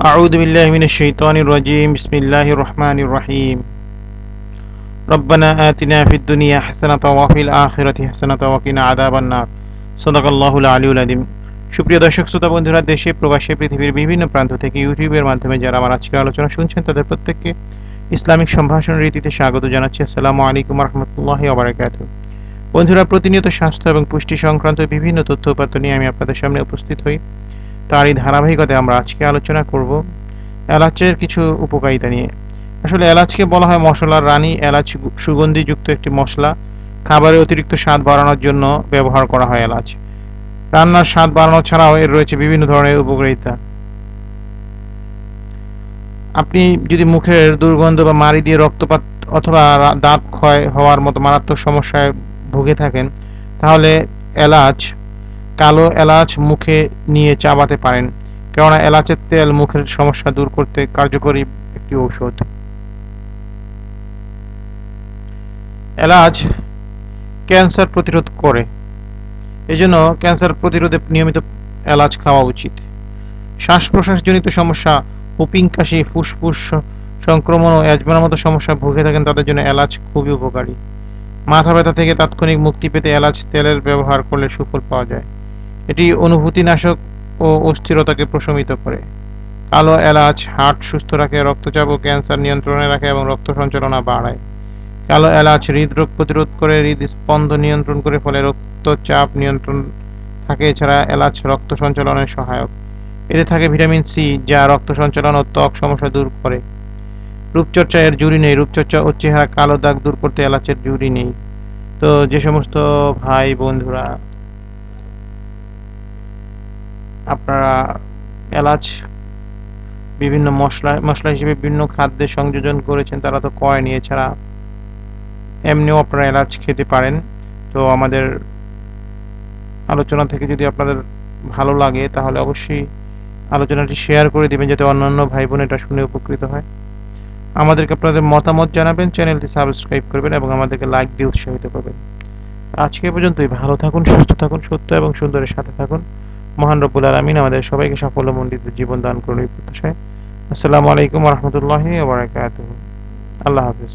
أعوذ بالله من الشيطان الرجيم بسم الله الرحمن الرحيم ربنا آتنا في الدنيا حسنة وفي الآخرة حسنة وقنا عذاب النار صدق الله العلي العظيم সুপ্রিয় দর্শক শ্রোতা বন্ধুরা দেশে প্রবাসে পৃথিবীর বিভিন্ন প্রান্ত থেকে ইউটিউবের মাধ্যমে যারা আমার আজকের আলোচনা শুনছেন তাদের প্রত্যেককে ইসলামিক সম্ভাষণ রীতিতে স্বাগত জানাচ্ছি আসসালামু আলাইকুম রহমতুল্লাহ আবরাকাত বন্ধুরা প্রতিনিয়ত স্বাস্থ্য এবং পুষ্টি সংক্রান্ত বিভিন্ন তথ্য উপাত্ত নিয়ে আমি আপনাদের সামনে উপস্থিত হই তারই ধারাবাহিকতায় আমরা আজকে আলোচনা করব এলাচের কিছু উপকারিতা নিয়ে। আসলে এলাচকে বলা হয় মশলার রানী। এলাচ সুগন্ধিযুক্ত একটি মশলা। খাবারে অতিরিক্ত স্বাদ বাড়ানোর জন্য ব্যবহার করা হয় এলাচ। রান্নার স্বাদ বাড়ানো ছাড়াও এর রয়েছে বিভিন্ন ধরনের উপকারিতা। আপনি যদি মুখের দুর্গন্ধ বা মাড়ি দিয়ে রক্তপাত অথবা দাঁত ক্ষয় হওয়ার মতো মারাত্মক সমস্যায় ভুগে থাকেন, তাহলে এলাচ কালো এলাচ মুখে নিয়ে চাবাতে পারেন, কেননা এলাচের তেল মুখের সমস্যা দূর করতে কার্যকরী একটি ঔষধ। এলাচ ক্যান্সার প্রতিরোধ করে। এজন্য ক্যান্সার প্রতিরোধে নিয়মিত এলাচ খাওয়া উচিত। শ্বাস প্রশ্বাসজনিত সমস্যা, হুপিং, কাশি, ফুসফুস সংক্রমণ ও অ্যাজমার মতো সমস্যা ভুগে থাকেন, তাদের জন্য এলাচ খুবই উপকারী। মাথা ব্যথা থেকে তাৎক্ষণিক মুক্তি পেতে এলাচ তেলের ব্যবহার করলে সুফল পাওয়া যায়। এটি অনুভূতিনাশক ও অস্থিরতাকে প্রশমিত করে। কালো এলাচ হার্ট সুস্থ রাখে, রক্তচাপ ও ক্যান্সার নিয়ন্ত্রণে রাখে এবং রক্ত সঞ্চালনা বাড়ায়। কালো এলাচ হৃদরোগ প্রতিরোধ করে হৃদস্পন্দ নিয়ন্ত্রণ করে, ফলে রক্তচাপ নিয়ন্ত্রণ থাকে, এছাড়া এলাচ রক্ত সঞ্চালনের সহায়ক। এতে থাকে ভিটামিন সি, যা রক্ত সঞ্চালন ও ত্বক সমস্যা দূর করে। রূপচর্চা এর জুড়ি নেই, রূপচর্চা ও চেহারা কালো দাগ দূর করতে এলাচের জুড়ি নেই। তো যে সমস্ত ভাই বন্ধুরা আপনারা এলাচ, বিভিন্ন মশলা মশলা হিসেবে বিভিন্ন খাদ্যে সংযোজন করেছেন, তারা তো করেনি এছাড়া এমনিও আপনারা এলাচ খেতে পারেন। তো আমাদের আলোচনা থেকে যদি আপনাদের ভালো লাগে, তাহলে অবশ্যই আলোচনাটি শেয়ার করে দিবেন, যাতে অন্যান্য ভাই বোন এটা শুনে উপকৃত হয়। আমাদেরকে আপনাদের মতামত জানাবেন, চ্যানেলটি সাবস্ক্রাইব করবেন এবং আমাদেরকে লাইক দিয়ে উৎসাহিত করবেন। আজকে পর্যন্তই। ভালো থাকুন, সুস্থ থাকুন, সত্য এবং সুন্দরের সাথে থাকুন। মহান রব্বুল আলমিন আমাদের সবাইকে সাফল্যমণ্ডিত জীবন দান করুন প্রত্যাশায়। আসসালামু আলাইকুম রহমতুল্লাহি আল্লাহ হাফিজ।